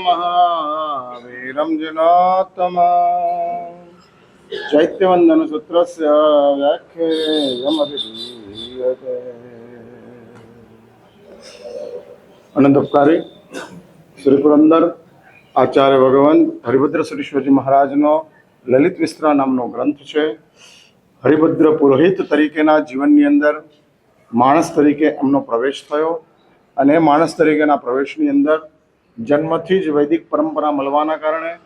મહાવીરમ જનોત્તમ ચૈત્યવંદન સૂત્ર વ્યાખ્યેયમભિધીયતે ઉપકારી શ્રી પુરંદર આચાર્ય ભગવાન હરિભદ્ર સુરેશ્વરજી મહારાજનો લલિત વિસ્તરા નામનો ગ્રંથ છે હરિભદ્ર પુરોહિત તરીકેના જીવનની અંદર માણસ તરીકે એમનો પ્રવેશ થયો અને માણસ તરીકેના પ્રવેશની અંદર જન્મથી જ વૈદિક પરંપરા મળવાના કારણે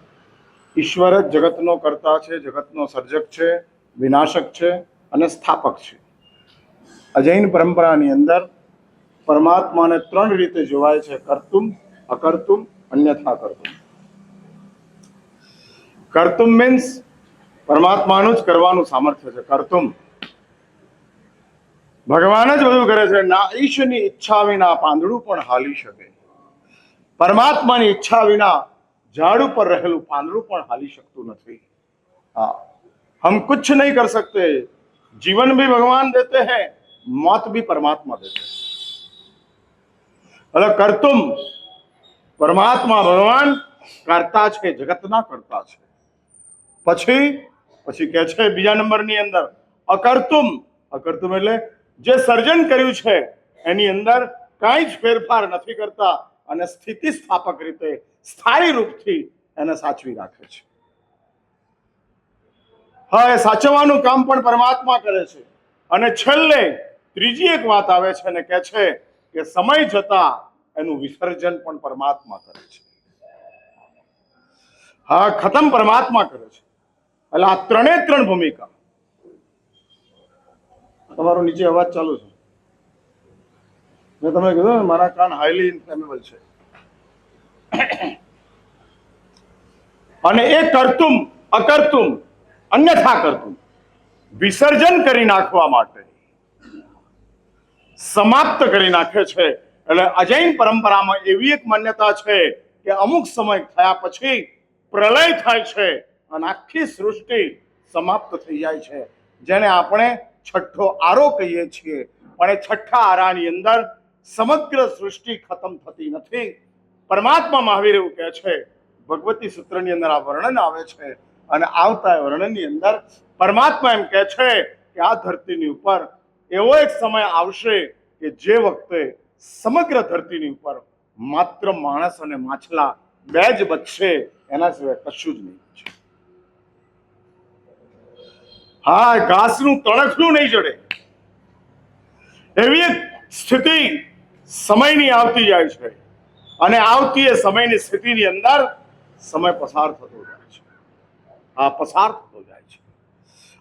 ઈશ્વર જ જગતનો કર્તા છે, જગતનો સર્જક છે, વિનાશક છે અને સ્થાપક છે. અજૈન પરંપરાની અંદર પરમાત્માને ત્રણ રીતે જોવાય છે, કર્તુમ, અકર્તુમ, અન્યથા કર્તુમ. કર્તુમ મીન્સ પરમાત્માનું જ કરવાનું સામર્થ્ય છે, કર્તુમ. ભગવાન જ બધું કરે છે, ના ઈશની ઈચ્છા વિના પાંદડું પણ હાલી શકે. પરમાત્માની ઈચ્છા વિના ઝાડ ઉપર રહેલું પાંદડું પણ હાલી શકતું નથી हाँ हम कुछ नहीं कर सकते जीवन भी भगवान देते हैं मौत भी परमात्मा देते हैं એટલે કર્તુમ પરમાત્મા ભગવાન કરતા છે જગતના કરતા છે પછી પછી કે છે બીજા નંબરની અંદર અકર્તુમ અકર્તુમ એટલે જે સર્જન કર્યું છે એની અંદર કાંઈ જ ફેરફાર નથી કરતા અને સ્થિતિસ્થાપક રીતે સ્થાયી રૂપથી એને સાચવી રાખે છે. હા, એ સાચવવાનું કામ પણ પરમાત્મા કરે છે. અને છેલ્લે ત્રીજી એક વાત આવે છે અને કહે છે કે સમય જતા એનું વિસર્જન પણ પરમાત્મા કરે છે. હા, ખતમ પરમાત્મા કરે છે. એટલે આ ત્રણે ત્રણ ભૂમિકા. તમારો નીચે અવાજ ચાલુ છે. મેં તમે કીધું ને, મારા કાન હાઈલી ઇન્ફ્લેમેબલ છે. અને એ કરતુમ અકર્તુમ અન્યથા કરતુમ વિસર્જન કરી નાખવા માટે, સમાપ્ત કરી નાખે છે. એટલે અજૈન પરંપરામાં એવી એક માન્યતા છે કે અમુક સમય થયા પછી પ્રલય થાય છે અને આખી સૃષ્ટિ સમાપ્ત થઈ જાય છે. જેને આપણે છઠ્ઠો આરો કહીએ છીએ. પણ એ છઠ્ઠા આરાની અંદર સમગ્ર સૃષ્ટિ ખતમ થતી નથી. પરમાત્મા મહાવીર એવું કહે છે, ભગવતી સૂત્રની અંદર આ વર્ણન આવે છે અને આવતા વર્ણનની અંદર પરમાત્મા એમ કહે છે કે આ ધરતીની ઉપર એવો એક સમય આવશે કે જે વખતે સમગ્ર ધરતીની ઉપર માત્ર માણસ અને માછલા બે જ બચશે, એના સિવાય કશું જ નહીં બચે હા, ઘાસનું તણખલું નહીં જડે. એવી એક સ્થિતિ સમયની આવતી જાય છે. અને આવતી એ સમયની સ્થિતિની અંદર સમય પસાર થતો જાય છે. આ પસાર થતો જાય છે.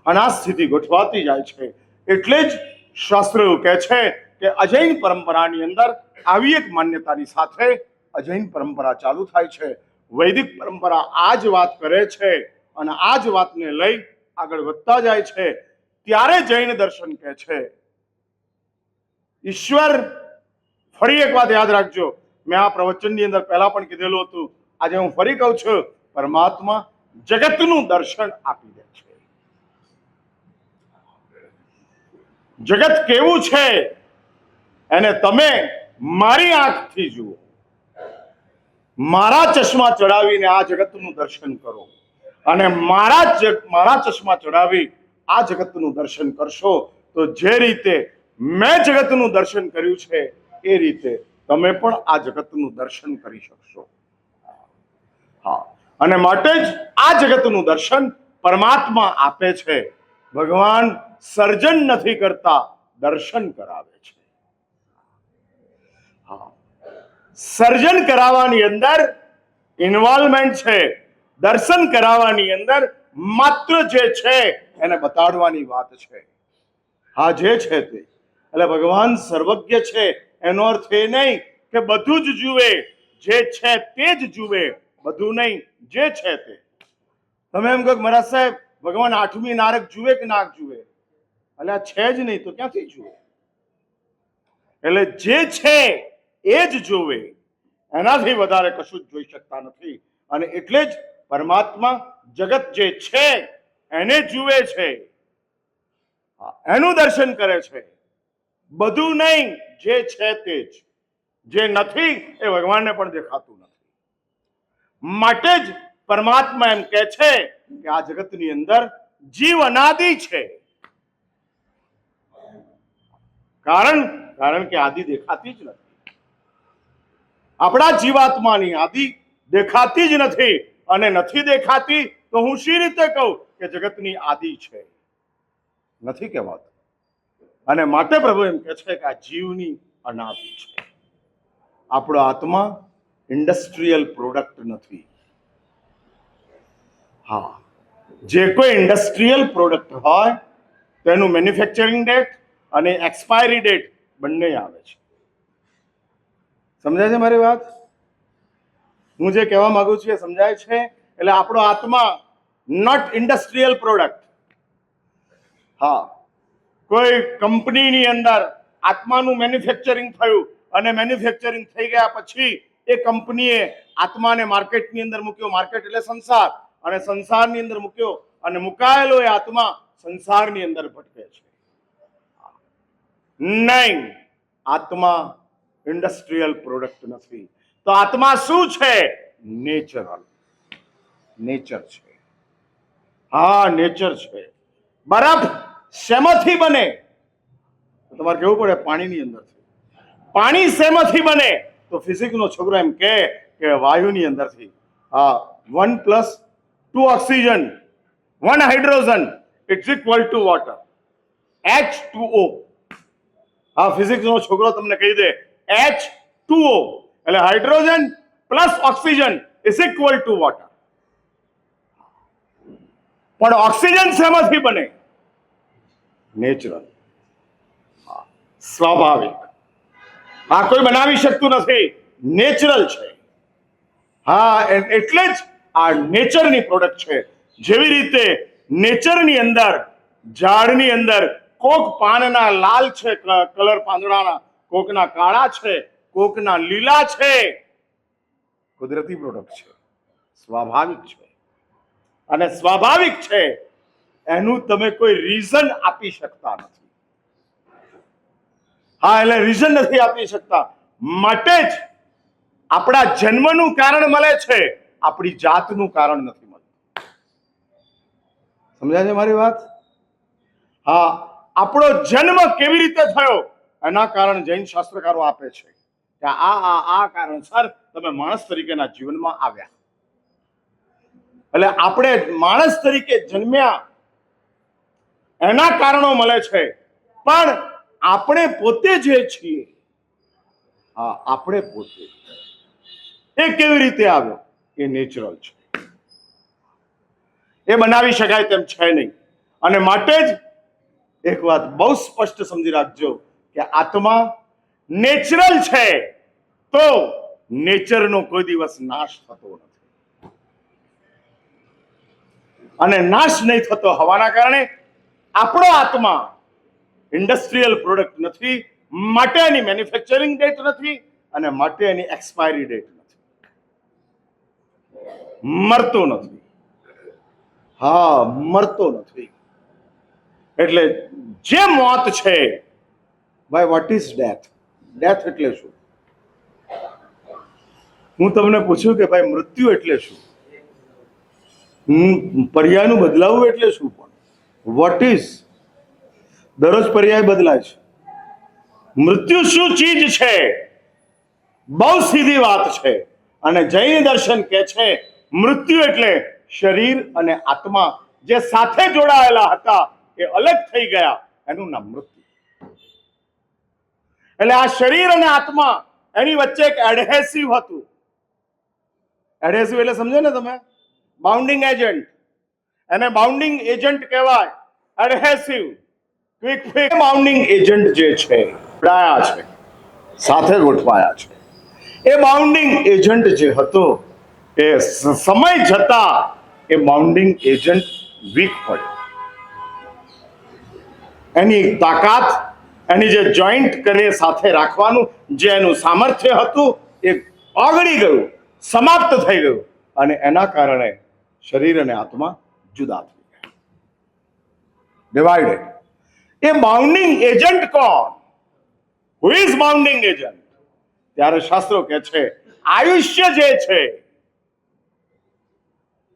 અને આ સ્થિતિ ગોઠવાતી જાય છે. એટલે જ શાસ્ત્ર એવું કહે છે કે અજૈન પરંપરાની અંદર આવી એક માન્યતાની સાથે અજૈન પરંપરા ચાલુ થાય છે. વૈદિક પરંપરા આ જ વાત કરે છે અને આ જ વાતને લઈ આગળ વધતા જાય છે. ત્યારે જૈન દર્શન કહે છે, ઈશ્વર ફરી એક વાત યાદ રાખજો. મેં આ પ્રવચનની અંદર પહેલા પણ કીધેલું હતું. આજે હું ફરી કહું છું, પરમાત્મા જગતનું દર્શન આપી દે છે. જગત કેવું છે? એને તમે મારી આંખથી જુઓ. મારા ચશ્મા ચડાવીને આ જગતનું દર્શન કરો. અને મારા મારા ચશ્મા ચડાવી આ જગતનું દર્શન કરશો, તો જે રીતે મેં જગતનું દર્શન કર્યું છે એ રીતે તમે પણ આ જગતનું દર્શન કરી શકશો. હા. અને માટે જ આ જગતનું દર્શન પરમાત્મા આપે છે. ભગવાન સર્જન નથી કરતા, દર્શન કરાવે છે. હા. સર્જન કરાવવાની અંદર ઇન્વોલ્વમેન્ટ છે. દર્શન કરાવવાની અંદર માત્ર જે છે એને બતાડવાની વાત છે. હા, જે છે તે. એટલે ભગવાન સર્વજ્ઞ છે. એનો અર્થ એ નહીં કે બધું જ જુએ, જે છે તે જ જુએ, બધું નહીં, જે છે તે. તમે એમ કહો મહારાજ સાહેબ, ભગવાન આઠમી નારક જુએ કે નાક જુએ? એટલે આ છે જ નહીં તો ક્યાંથી જુએ? એટલે જે છે એ જ જોવે. એનાથી વધારે કશું જ જોઈ શકતા નથી. અને એટલે જ પરમાત્મા જગત જે છે, એને જુએ છે. એનું દર્શન કરે છે. બધું નહીં જે છે તે જ. જે નથી, એ ભગવાનને પણ દેખાતું નથી. માટે જ પરમાત્મા એમ કહે છે કે આ જગતની અંદર જીવ અનાદિ છે. કારણ કારણ કે આદિ દેખાતી જ નથી. આપણા જીવાત્માની આદિ દેખાતી જ નથી અને નથી દેખાતી તો હું શી રીતે કહું કે જગતની આદિ છે? નથી કહેવાતું. અને માટે પ્રભુ એમ કહે છે કે આ જીવની અનાદિ છે. આપણો આત્મા ઇન્ડસ્ટ્રીયલ પ્રોડક્ટ નથી. હા. જે કોઈ ઇન્ડસ્ટ્રીયલ પ્રોડક્ટ હોય, તેનું મેન્યુફેક્ચરિંગ ડેટ અને એક્સપાયરી ડેટ બંને આવે છે. સમજાય છે મારી વાત? હું જે કહેવા માંગુ છું એ સમજાય છે. એટલે આપણો આત્મા નોટ ઇન્ડસ્ટ્રીયલ પ્રોડક્ટ હા. કોઈ કંપનીની અંદર આત્માનું મેન્યુફેક્ચરિંગ થયું અને મેન્યુફેક્ચરિંગ થઈ ગયા પછી એ કંપનીએ આત્માને માર્કેટની અંદર મૂક્યો. માર્કેટ એટલે સંસાર. અને સંસારની અંદર મૂક્યો અને મુકાયેલો એ આત્મા સંસારની અંદર ભટકે છે. નહીં. આત્મા ઇન્ડસ્ટ્રીયલ પ્રોડક્ટ નથી. તો આત્મા શું છે? નેચરલ. નેચર છે. હા, નેચર છે. બરફ શેમાંથી બને? તમારે કેવું પડે? પાણીની અંદરથી પાણી શેમાંથી બને? તો ફિઝિક્સનો છોકરો એમ કહે કે વાયુની અંદરથી. હા one plus two oxygen one hydrogen it's equal to water H two O હા ફિઝિક્સનો છોકરો તમને કહી દે. એચ ટુ ઓ એટલે hydrogen plus oxygen is equal to water પણ ઓક્સિજન શેમાંથી બને? નેચરલ. સ્વાભાવિક. આ કોઈ બનાવી શકતું નથી. નેચરલ છે. હા એટલે જ આ નેચરની પ્રોડક્ટ છે. જેવી રીતે નેચરની અંદર, ઝાડની અંદર કોક પાનના લાલ છે કલર પાંદડાના, કોકના કાળા છે, કોકના લીલા છે. કુદરતી પ્રોડક્ટ છે. સ્વાભાવિક છે. અને સ્વાભાવિક છે એનું તમે કોઈ રીઝન આપી શકતા નથી. હા એટલે રીઝન નથી આપી શકતા. માટે જ આપણા જન્મનું કારણ મળે છે. આપણી જાતનું કારણ નથી મળતું. સમજાય છે મારી વાત? હા આપણો જન્મ કેવી રીતે થયો? એના કારણ જૈન શાસ્ત્રકારો આપે છે કે આ આ આ કારણસર તમે માણસ તરીકેના જીવનમાં આવ્યા. એટલે આપણે માણસ તરીકે જન્મ્યા એના કારણો મળે છે. પણ આપણે પોતે જે છીએ, હા, આપણે પોતે. એ કેવી રીતે આવ્યો? એ નેચરલ છે. એ બનાવી શકાય તેમ છે નહીં. અને માટે જ એક વાત બહુ સ્પષ્ટ સમજી રાખજો કે આત્મા નેચરલ છે તો નેચરનો કોઈ દિવસ નાશ થતો નથી. અને નાશ નહીં થતો હોવાના કારણે આપણો આત્મા ઇન્ડસ્ટ્રીયલ પ્રોડક્ટ નથી માટે એની મેન્યુફેક્ચરિંગ ડેટ નથી અને માટે એની એક્સપાયરી ડેટ નથી. મરતો નથી. હા મરતો નથી. એટલે જે મોત છે ભાઈ વોટ ઇઝ ડેથ ડેથ એટલે શું? હું તમને પૂછ્યું કે ભાઈ મૃત્યુ એટલે શું? હમ, પર્યાયનું બદલાવવું એટલે શું? વોટ ઇઝ દરરોજ પર્યાય બદલાય છે. મૃત્યુ શું ચીજ છે? બહુ સીધી વાત છે. અને જૈન દર્શન કે છે, મૃત્યુ એટલે શરીર અને આત્મા જે સાથે જોડાયેલા હતા, એ અલગ થઈ ગયા. એનું નામ મૃત્યુ. એટલે આ શરીર અને આત્મા એની વચ્ચે એક એડહેસિવ હતું. એડહેસિવ એટલે સમજો ને તમે? બાઉન્ડિંગ એજન્ટ એને બાઉન્ડિંગ એજન્ટ કહેવાય. Adhesive quick fix bonding agent જે છે જોડાયા છે, સાથે ગોઠવાયા છે. એ બાઉન્ડિંગ એજન્ટ જે હતો, એ સમય જતા એ બાઉન્ડિંગ એજન્ટ વીક પડ્યો. એની તાકાત, એની જે જોઈન્ટ કરે સાથે રાખવાનું, જે એનું સામર્થ્ય હતું, એ ઓગળી ગયું, સમાપ્ત થઈ ગયું. અને એના કારણે શરીર અને આત્મા જુદા થઈ ગયા. ડિવાઇડેડ એ બાઉન્ડિંગ એજન્ટ કોણ? હુ ઇઝ બાઉન્ડિંગ એજન્ટ ત્યારે શાસ્ત્રો કહે છે, આયુષ્ય જે છે,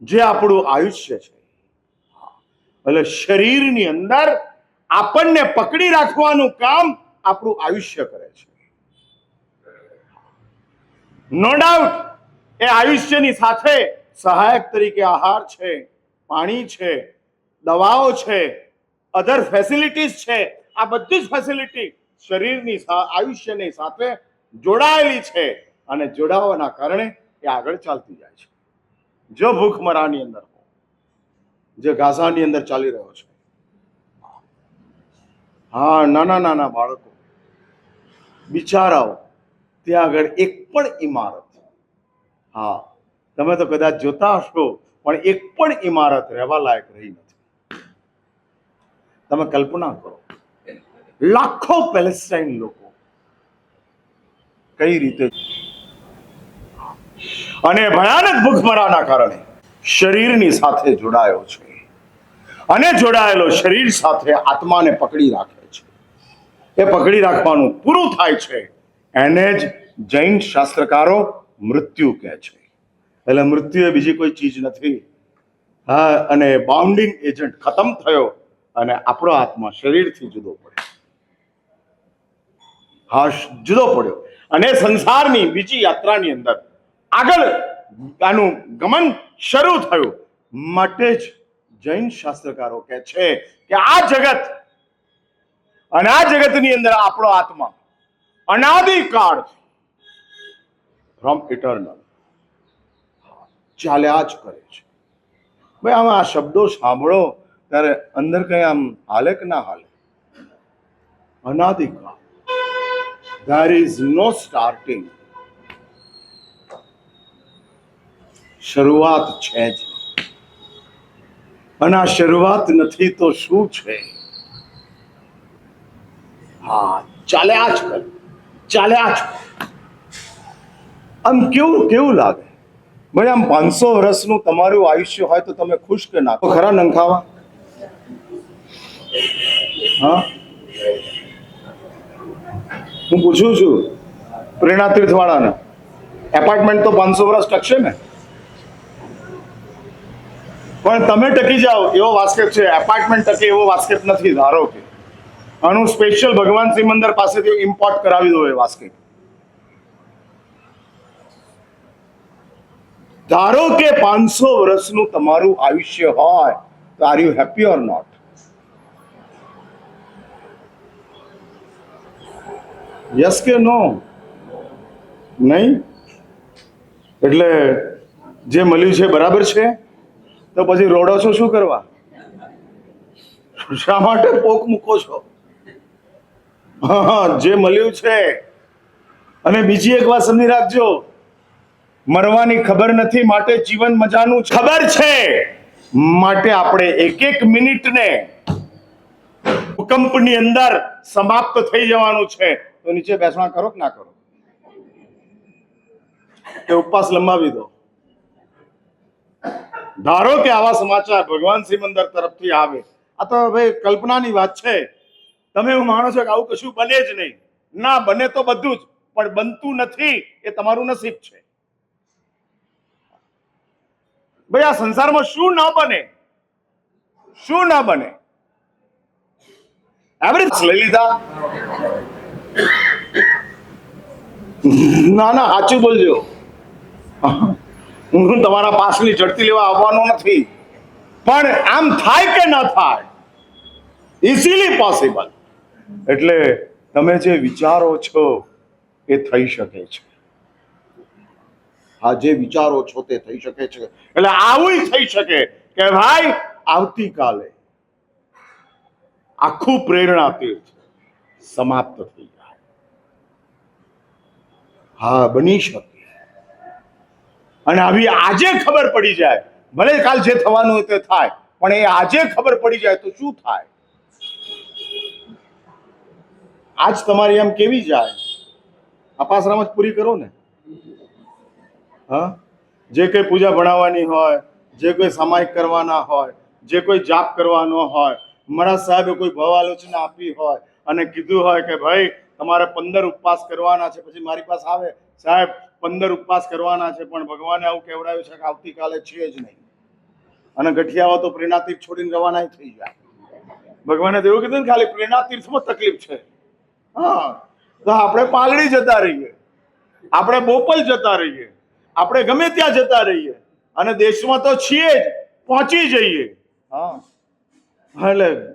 જે આપણું આયુષ્ય છે. એટલે શરીરની અંદર આપણને પકડી રાખવાનું કામ આપણું આયુષ્ય કરે છે. નો ડાઉટ એ આયુષ્યની સાથે સહાયક તરીકે આહાર છે. પાણી છે, દવાઓ છે અધર ફેસિલિટીઝ છે, આ બધી જ ફેસિલિટી શરીરની આયુષ્યની સાથે જોડાયેલી છે અને જોડાવાના કારણે એ આગળ ચાલતી જાય છે. જો ભૂખમરાની અંદર હો, જે ગાઝાની અંદર ચાલી રહ્યો છે. હા, નાના નાના બાળકો, બિચારાઓ, ત્યાં આગળ એક પણ ઇમારત. હા, તમે તો કદાચ જોતા હશો પણ એક પણ ઇમારત રહેવા લાયક રહી નથી. તમે કલ્પના કરો, લાખો પેલેસ્ટાઈન લોકો કઈ રીતે અને ભયાનક ભૂખમરાના કારણે શરીરની સાથે જોડાયો છે. અને જોડાયેલો શરીર સાથે આત્માને પકડી રાખે છે. એ પકડી રાખવાનું પૂરું થાય છે. એને જ જૈન શાસ્ત્રકારો મૃત્યુ કહે છે. એટલે મૃત્યુ એ બીજી કોઈ ચીજ નથી. હા, અને બાઉન્ડિંગ એજન્ટ ખતમ થયો અને આપણો આત્મા શરીરથી જુદો પડ્યો. હા જુદો પડ્યો. અને સંસારની બીજી યાત્રાની અંદર આગળ આનું ગમન શરૂ થયું. માટે જ જૈન શાસ્ત્રકારો કહે છે કે આ જગત અને આ જગતની અંદર આપણો આત્મા અનાદિકાળ ફ્રોમ ઇટર્નલ ચાલ્યા જ કરે છે. ભાઈ, આમ આ શબ્દો સાંભળો, ત્યારે અંદર કઈ આમ હાલે કે ના હાલે? અનાધિકાર ધેર ઇઝ નો સ્ટાર્ટિંગ શરૂઆત છે જ અને આ શરૂઆત નથી તો શું છે? હા, ચાલ્યા જ કરે. ચાલ્યા જ. આમ કેવું કેવું લાગે? ભાઈ આમ પાંચસો વર્ષનું તમારું આયુષ્ય હોય તો તમે ખુશ કે ના? ખરા નંખાવા? હા? હું પૂછું છું પ્રેરણા તીર્થવાળાને. એપાર્ટમેન્ટ તો પાંચસો વર્ષ ટકશે ને? પણ તમે ટકી જાઓ, એવો વાસ્કેપ છે. એપાર્ટમેન્ટ ટકે એવો વાસ્કેપ નથી, ધારો કે. આનું સ્પેશિયલ ભગવાન સિમંદર પાસેથી ઇમ્પોર્ટ કરાવી દો એ વાસ્કેપ. ધારો કે પાંચસો વર્ષનું તમારું આયુષ્ય હોય, તો are you happy or not yes કે નો નહીં? એટલે જે મળ્યું છે બરાબર છે? તો પછી રોડો છો શું કરવા? શા માટે પોક મૂકો છો? જે મળ્યું છે. અને બીજી એક વાત સમજી રાખજો. મરવાની ખબર નથી, માટે જીવન મજાનું ખબર છે. માટે આપણે એક એક મિનિટને ભૂકંપની અંદર સમાપ્ત થઈ જવાનું છે. તો નીચે બેસવા કરો કે ના કરો? કે ઉપવાસ લંબાવી દો. ધારો કે આવા સમાચાર ભગવાન શ્રી મંદિર તરફથી આવે. આ તો ભાઈ કલ્પનાની વાત છે. તમે એવું માનો છો કે આવું કશું બને જ નહીં. ના, બને તો બધું જ, પણ બનતું નથી એ તમારું નસીબ છે. ભાઈ, આ સંસારમાં શું ન બને? શું ન બને? લઈ લીધા? ના ના, સાચું બોલજો. હું તમારા પાસની ઝડપી લેવા આવવાનો નથી. પણ આમ થાય કે ન થાય ઇઝીલી પોસિબલ એટલે તમે જે વિચારો છો એ થઈ શકે છે. હા જે વિચારો છો તે થઈ શકે છે. એટલે આવું થઈ શકે કે ભાઈ, આવતીકાલે આખું પ્રેરણા તીર્થ સમાપ્ત થઈ જાય. હા, બની શકે. અને આવી આજે ખબર પડી જાય. ભલે કાલ જે થવાનું તે થાય, પણ એ આજે ખબર પડી જાય તો શું થાય? આજ તમારી આમ કેવી જાય? અપાસરામ જ પૂરી કરો ને. હા? જે કોઈ પૂજા ભણાવવાની હોય, જે કોઈ સામાયિક કરવાના હોય, જે કોઈ જાપ કરવાનો હોય મારા સાહેબે કોઈ ભવાલોચના આપી હોય અને કીધું હોય કે ભાઈ, તમારે પંદર ઉપવાસ કરવાના છે, પછી મારી પાસે આવે. સાહેબ, પંદર ઉપવાસ કરવાના છે, પણ ભગવાને આવું કહેવડાયું છે કે આવતીકાલે છે જ નહીં. અને ગઠિયાઓ તો પ્રેરણાતીર્થ છોડીને રવાના થઈ જાય ભગવાને તો એવું કીધું ને ખાલી પ્રેરણાતીર્થમાં તકલીફ છે. હા. તો આપણે પાલડી જતા રહીએ. આપણે બોપલ જતા રહીએ. આપણે ગમે ત્યાં જતા રહીએ. અને દેશમાં તો છીએ જ પહોંચી જઈએ. હા. એટલે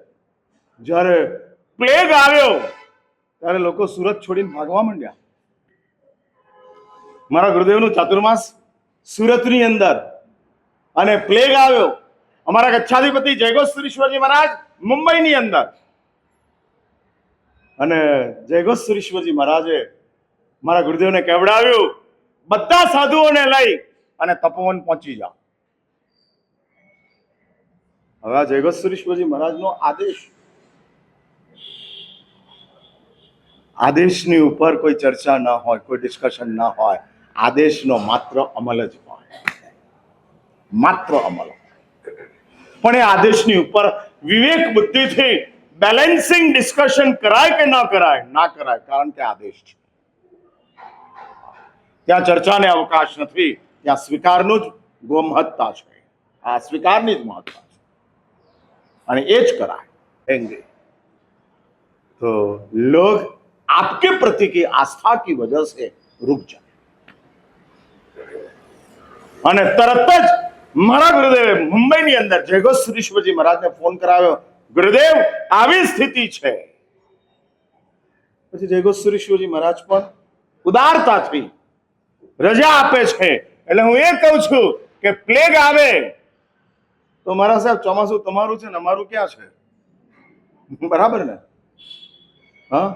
જ્યારે પ્લેગ આવ્યો ત્યારે લોકો સુરત છોડીને ભાગવા માંડ્યા. મારા ગુરુદેવનું ચાતુર્માસ સુરતની અંદર. અને પ્લેગ આવ્યો. અમારા કચ્છાધિપતિ જયગોસ્વરીશ્વરજી મહારાજ મુંબઈની અંદર. અને જયગોસ્વરીશ્વરજી મહારાજે મારા ગુરુદેવને કેવડાવ્યું? બધા સાધુઓને લઈ અને તપોવન પહોંચી જાઓ. હવે આ જયગોસ્વરીશ્વરજી મહારાજનો આદેશ. આદેશની ઉપર કોઈ ચર્ચા ન હોય, કોઈ ડિસ્કશન ન હોય. આદેશનો માત્ર અમલ જ હોય. માત્ર અમલ પણ એ આદેશની ઉપર વિવેક બુદ્ધિથી બેલેન્સિંગ ડિસ્કશન કરાય કે ન કરાય? ના કરાય, કારણ કે આદેશ છે. ત્યાં ચર્ચાને અવકાશ નથી ત્યાં સ્વીકારનું જ ગોમહત્તા છે આ સ્વીકારની જ મહત્તા છે અને એ જ કરાય એંગે तो लोग आपके प्रति की आस्था की वजह से रुक जाए અને તરત જ મારા ગુરુદેવે મુંબઈની અંદર જયગોશ્વરીશ્વરજી મહારાજને ફોન કરાવ્યો ગુરુદેવ આવી સ્થિતિ છે પછી જયગોશ્વરીશ્વરજી મહારાજ પણ ઉદારતાથી રજા આપે છે. એટલે હું એ કહું છું કે પ્લેગ આવે. તો મારા સાહેબ, ચોમાસું તમારું છે ને અમારું ક્યાં છે? બરાબર ને? હા?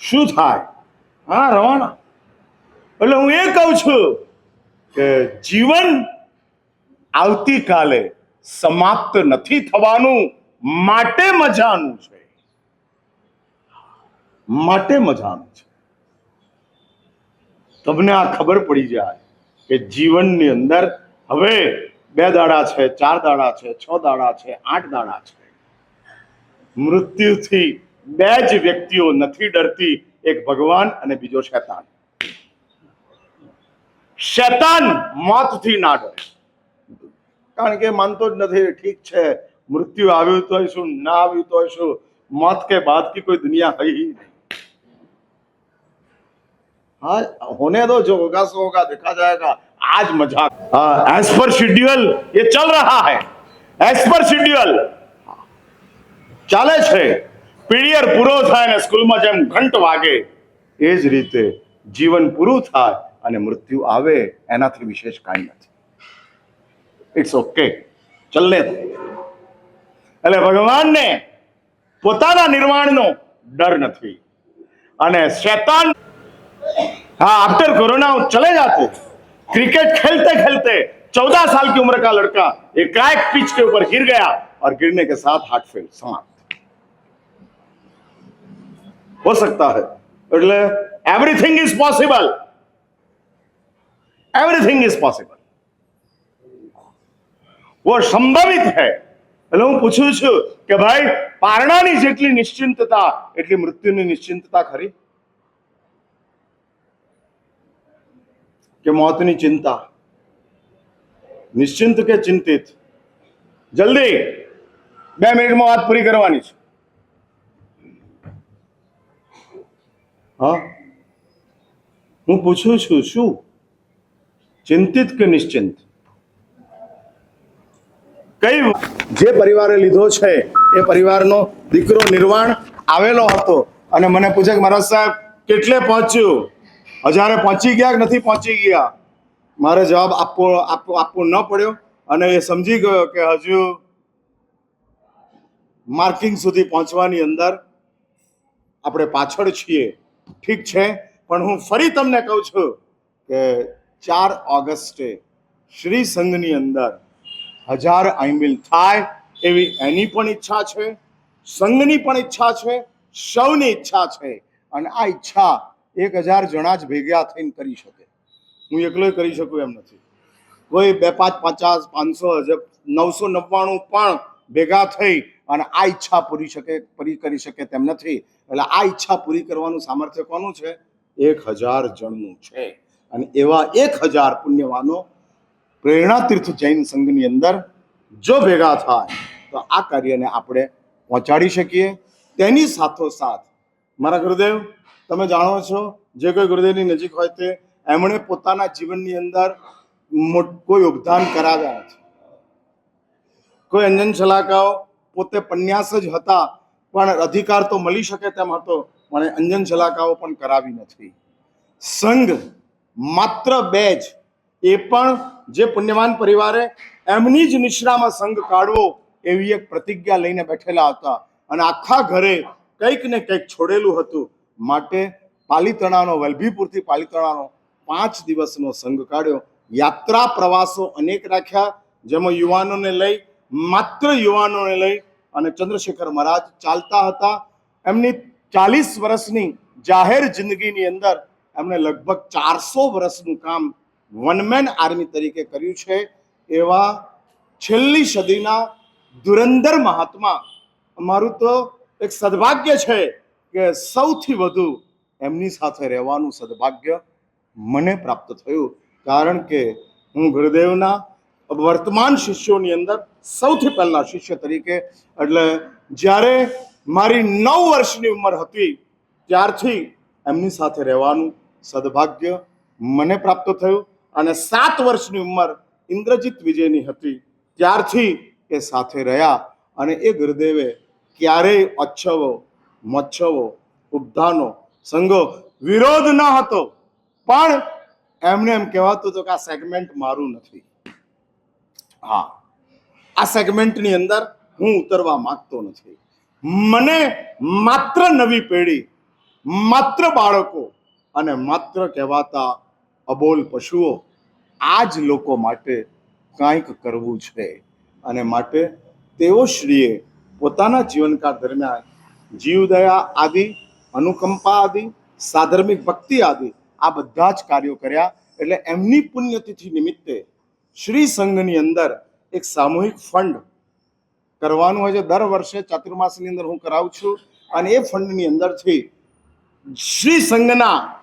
શું થાય? હા, રવાના. એટલે હું એ કહું છું કે જીવન આવતીકાલે સમાપ્ત નથી થવાનું, માટે મજાનું છે. માટે મજાનું છે. તમને આ ખબર પડી જાય કે જીવનની અંદર હવે બે દાડા છે, ચાર દાડા છે, છ દાડા છે, આઠ દાડા છે. મૃત્યુથી બે જ વ્યક્તિઓ નથી ડરતી, એક ભગવાન અને બીજો શેતાન. શેતાન મોતથી ના ડરે. કારણ કે માનતો જ નથી, ઠીક છે, મૃત્યુ આવ્યું તો શું, ના આવ્યું તો શું, મોત કે બાદ કી કોઈ દુનિયા હઈ નહીં. हाँ होने दो जो होगा सो होगा देखा जाएगा आज मजाक एज पर शेड्यूल ये चल रहा है एज पर शेड्यूल ચાલે છે પીરિયડ પૂરો થાય અને સ્કૂલમાં જેમ ઘંટ વાગે એ જ રીતે જીવન પૂરું થાય અને મૃત્યુ આવે એનાથી વિશેષ કાંઈ નથી ઇટ્સ ઓકે ચલને દો એટલે ભગવાનને પોતાના નિર્માણનો ડર નથી અને शैतान हाँ आफ्टर कोरोना वो चले जाते क्रिकेट खेलते खेलते चौदह साल की उम्र का लड़का एकाएक पिच के ऊपर गिर गया और गिरने के साथ हार्ट फेल समाप्त हो सकता है એટલે everything is possible everything is possible वो સંભવિત है એટલે હું પૂછું છું કે ભાઈ પારણાની જેટલી નિશ્ચિંતતા એટલી મૃત્યુની નિશ્ચિંતતા ખરી કે મોતની ચિંતા. નિશ્ચિંત કે ચિંતિત? જલ્દી, બે મિનિટમાં વાત પૂરી કરવાની છે. હા? હું પૂછું છું, શું? ચિંતિત કે નિશ્ચિંત? કઈ જે પરિવારે લીધો છે, એ પરિવારનો દીકરો નિર્વાણ આવેલો હતો. અને મને પૂછે કે મહારાજ સાહેબ, કેટલે પહોંચ્યું? હજારે પહોંચી ગયા કે નથી પહોંચી ગયા? મારે જવાબ આપવો આપવો ન પડ્યો. અને એ સમજી ગયો કે હજુ માર્કિંગ સુધી પહોંચવાની અંદર આપણે પાછળ છીએ. ઠીક છે, પણ હું ફરી તમને કહું છું કે ચાર ઓગસ્ટે શ્રી સંઘની અંદર હજાર આઈમિલ થાય એવી એની પણ ઈચ્છા છે, સંઘની પણ ઈચ્છા છે, સૌની ઈચ્છા છે. અને આ ઈચ્છા એક હજાર જણા જ ભેગા થઈને કરી શકે. હું એકલો કરી શકું એમ નથી. કોઈ બે પાંચ પચાસ, પાંચસો, હજાર, નવસો નવ્વાણું પણ ભેગા થઈ અને આ ઈચ્છા પૂરી શકે, પૂરી કરી શકે તેમ નથી. એટલે આ ઈચ્છા પૂરી કરવાનું સામર્થ્ય કોનું છે? એક હજાર જણનું છે. અને એવા એક હજાર પુણ્યવાનો પ્રેરણા તીર્થ જૈન સંઘની અંદર જો ભેગા થાય, તો આ કાર્યને આપણે પહોંચાડી શકીએ. તેની સાથોસાથ મારા ગુરુદેવ તમે જાણો છો, જે કોઈ ગુરુદેવની નજીક હોય તે એમણે પોતાના જીવનની અંદર મોટ- યોગદાન કરાવ્યા નથી. કોઈ અંજન શલાકાઓ પોતે પન્યાસ જ હતા, પણ અધિકાર તો મળી શકે તેમ હતો, પણ અંજન શલાકાઓ પણ કરાવી નથી. સંઘ માત્ર બે જ, એ પણ જે પુણ્યવાન પરિવારે એમની જ નિશ્રામાં સંઘ કાઢવો એવી એક પ્રતિજ્ઞા લઈને બેઠેલા હતા. અને આખા ઘરે કંઈક ને કંઈક છોડેલું હતું. માટે પાલીતણાનો, વલભીપુરથી પાલીતણાનો પાંચ દિવસનો સંઘ કાઢ્યો. યાત્રા પ્રવાસો અનેક રાખ્યા, જેમાં યુવાનોને લઈ, માત્ર યુવાનોને લઈ અને ચંદ્રશેખર મહારાજ ચાલતા હતા. એમની ચાલીસ વર્ષની જાહેર જિંદગીની અંદર એમણે લગભગ ચારસો વર્ષનું કામ વનમેન આર્મી તરીકે કર્યું છે. એવા છેલ્લી સદીના ધુરંધર મહાત્મા. અમારું તો એક સદભાગ્ય છે કે સૌથી વધુ એમની સાથે રહેવાનું સદભાગ્ય મને પ્રાપ્ત થયું. કારણ કે હું ગુરુદેવના વર્તમાન શિષ્યોની અંદર સૌથી પહેલા શિષ્ય તરીકે, એટલે જ્યારે મારી નવ વર્ષની ઉંમર હતી, ત્યારથી એમની સાથે રહેવાનું સદભાગ્ય મને પ્રાપ્ત થયું અને સાત વર્ષની ઉંમર ઇન્દ્રજીત વિજયની હતી. ત્યારથી એ સાથે રહ્યા અને એ ગુરુદેવે ક્યારેય અચ્છવો મચ્છવો ઉપધાનો સંઘો વિરોધ ન હતો. પણ એમને એમ કહેવાતું હતું કે આ સેગમેન્ટ મારું નથી. હા, આ સેગમેન્ટની અંદર હું ઉતરવા માંગતો નથી. મને માત્ર નવી પેઢી, માત્ર બાળકો અને માત્ર કહેવાતા અબોલ પશુઓ આ જ લોકો માટે કાંઈક કરવું છે. અને માટે તેઓ શ્રીએ પોતાના જીવનકાળ દરમિયાન જીવદયા આદિ, અનુકંપા આદિ, સાધર્મિક ભક્તિ આદિ આ બધા જ કાર્યો કર્યા. એટલે એમની પુણ્યતિથિ નિમિત્તે શ્રી સંઘની અંદર એક સામૂહિક ફંડ કરવાનું હોય છે. દર વર્ષે ચાતુર્માસની અંદર હું કરાવું છું. અને એ ફંડની અંદરથી શ્રી સંઘના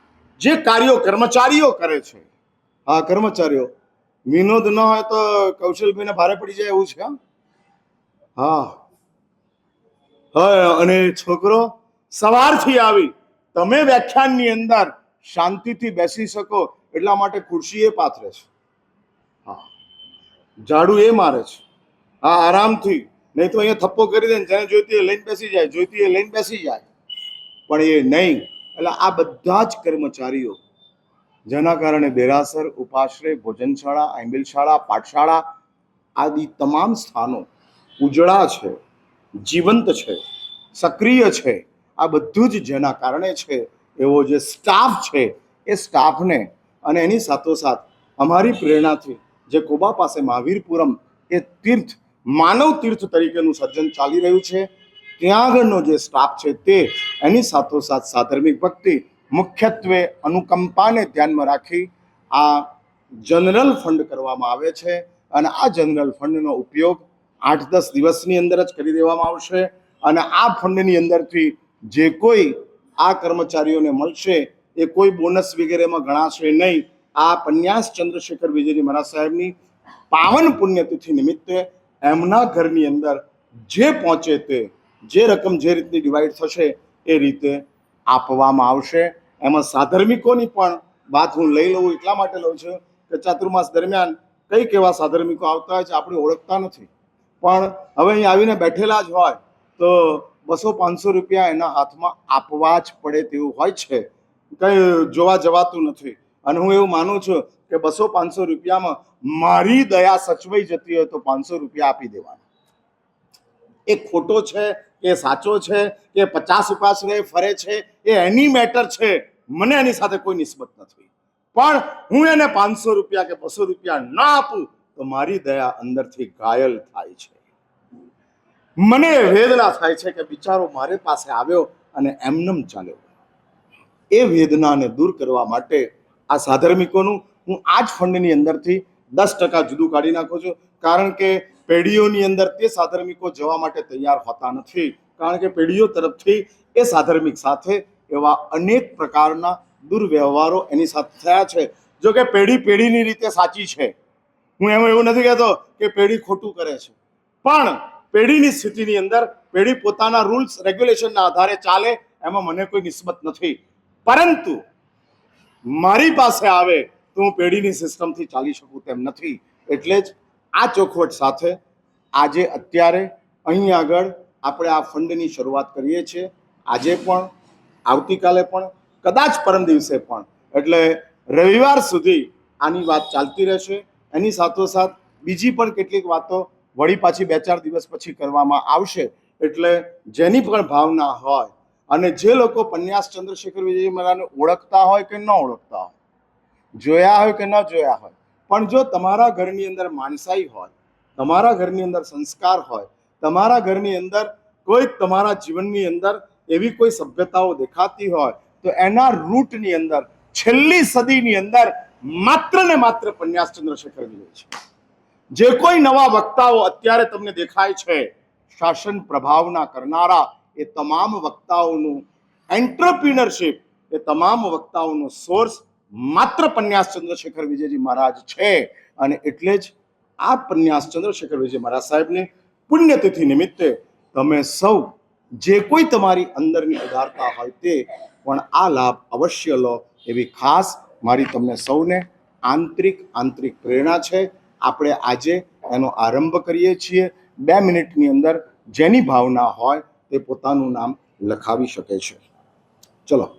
જે કાર્યો કર્મચારીઓ કરે છે, હા, કર્મચારીઓ, વિનોદ ન હોય તો કૌશલભાઈને ભારે પડી જાય એવું છે, હા. હા. અને છોકરો સવારથી આવી. તમે વ્યાખ્યાનની અંદર શાંતિથી બેસી શકો, એટલા માટે ખુરશી એ પાથરે છે. હા. ઝાડુ એ મારે છે. હા, આરામથી. નહીં તો અહીંયા થપ્પો કરી દે ને જેને જોઈતી એ લઈને બેસી જાય, જોઈતી એ લઈને બેસી જાય. પણ એ નહીં. એટલે આ બધા જ કર્મચારીઓ, જેના કારણે દેરાસર, ઉપાશ્રય, ભોજનશાળા, આંબિલશાળા, પાઠશાળા, આદિ તમામ સ્થાનો ઉજળા છે. જીવંત છે, સક્રિય છે, આ બધું જ જેના કારણે છે, એવો જે સ્ટાફ છે, એ સ્ટાફને અને એની સાથોસાથ અમારી પ્રેરણાથી જે કોબા પાસે મહાવીરપુરમ એ તીર્થ, માનવ તીર્થ તરીકેનું સર્જન ચાલી રહ્યું છે, ત્યાં આગળનો જે સ્ટાફ છે તે એની સાથોસાથ સાધર્મિક ભક્તિ, મુખ્યત્વે અનુકંપાને ધ્યાનમાં રાખી આ જનરલ ફંડ કરવામાં આવે છે અને આ જનરલ ફંડનો ઉપયોગ આઠ દસ દિવસની અંદર જ કરી દેવામાં આવશે અને આ ફંડની અંદરથી જે કોઈ આ કર્મચારીઓને મળશે, એ કોઈ બોનસ વગેરેમાં ગણાશે નહીં. આ પન્યાસ ચંદ્રશેખર વિજયજી મહારાજ સાહેબની પાવન પુણ્યતિથિ નિમિત્તે એમના ઘરની અંદર જે પહોંચે તે, જે રકમ જે રીતની ડિવાઈડ થશે, એ રીતે આપવામાં આવશે. એમાં સાધર્મિકોની પણ વાત હું લઈ લઉં એટલા માટે લઉં છું કે ચાતુર્માસ દરમિયાન કઈ એવા સાધર્મિકો આવતા હોય છે, આપણે ઓળખતા નથી. પણ હવે અહીં આવીને બેઠેલા જ હોય તો બસો પાંચસો રૂપિયા એના હાથમાં આપવા જ પડે તેવું હોય છે. કંઈ જોવા જવાતું નથી. અને હું એવું માનું છું કે બસો પાંચસો રૂપિયામાં મારી દયા સચવાઈ જતી હોય તો પાંચસો રૂપિયા આપી દેવાના. એ ખોટો છે કે સાચો છે કે પચાસ ઉપાશ્રય ફરે છે, એ એની મેટર છે. મને એની સાથે કોઈ નિસ્બત નથી. પણ હું એને પાંચસો રૂપિયા કે બસો રૂપિયા ના આપું તો મારી દયા અંદરથી ઘાયલ થાય છે. મને વેદના થાય છે કે બિચારો મારી પાસે આવ્યો અને એમનેમ ચાલ્યો એ વેદનાને દૂર કરવા માટે આ સાધર્મિકોનું હું આ જ ફંડની અંદરથી દસ ટકા જુદું કાઢી નાખું છું. કારણ કે પેઢીઓની અંદર તે સાધર્મિકો જવા માટે તૈયાર હોતા નથી. કારણ કે પેઢીઓ તરફથી એ સાધર્મિક સાથે એવા અનેક પ્રકારના દુર્વ્યવહારો એની સાથે થયા છે. જો કે પેઢી પેઢીની રીતે સાચી છે. હું એમાં એવું નથી કહેતો કે પેઢી ખોટું કરે છે. પણ પેઢીની સ્થિતિની અંદર પેઢી પોતાના રૂલ્સ રેગ્યુલેશનના આધારે ચાલે એમાં મને કોઈ નિસ્બત નથી. પરંતુ મારી પાસે આવે તો હું પેઢીની સિસ્ટમથી ચાલી શકું તેમ નથી. એટલે જ આ ચોખવટ સાથે આજે અત્યારે અહીં આગળ આપણે આ ફંડની શરૂઆત કરીએ છીએ. આજે પણ, આવતીકાલે પણ, કદાચ પરમ દિવસે પણ. એટલે રવિવાર સુધી આની વાત ચાલતી રહેશે. એની સાથોસાથ બીજી પણ કેટલીક વાતો વળી પાછી બે ચાર દિવસ પછી કરવામાં આવશે. એટલે જેની પણ ભાવના હોય અને જે લોકો પન્યાસ ચંદ્રશેખર વિજય મહારાજને ઓળખતા હોય કે ન ઓળખતા હોય, જોયા હોય કે ન જોયા હોય, પણ જો તમારા ઘરની અંદર માણસાઈ હોય, તમારા ઘરની અંદર સંસ્કાર હોય, તમારા ઘરની અંદર કોઈ તમારા જીવનની અંદર એવી કોઈ સભ્યતાઓ દેખાતી હોય, તો એના રૂટની અંદર, છેલ્લી સદીની અંદર માત્ર ને માત્ર પન્યાસ ચંદ્રશેખર વિજય છે. જે કોઈ નવા વક્તાઓ અત્યારે તમને દેખાય છે, શાસન પ્રભાવના કરનારા એ તમામ વક્તાઓનું એન્ટરપ્રિનરશિપ એ તમામ વક્તાઓનો સોર્સ માત્ર પન્યાસ ચંદ્રશેખર વિજયજી મહારાજ છે. અને એટલે જ આ પન્યાસ ચંદ્રશેખર વિજય મહારાજ સાહેબને પુણ્યતિથિ નિમિત્તે તમે સૌ જે કોઈ તમારી અંદરની ઉદારતા હોય તે પણ આ લાભ અવશ્ય લો એવી ખાસ મારી તમને સૌને આંતરિક આંતરિક પ્રેરણા છે. આપણે આજે એનો આરંભ કરીએ છીએ. બે મિનિટની અંદર જેની ભાવના હોય તે પોતાનું નામ લખાવી શકે છે. ચલો.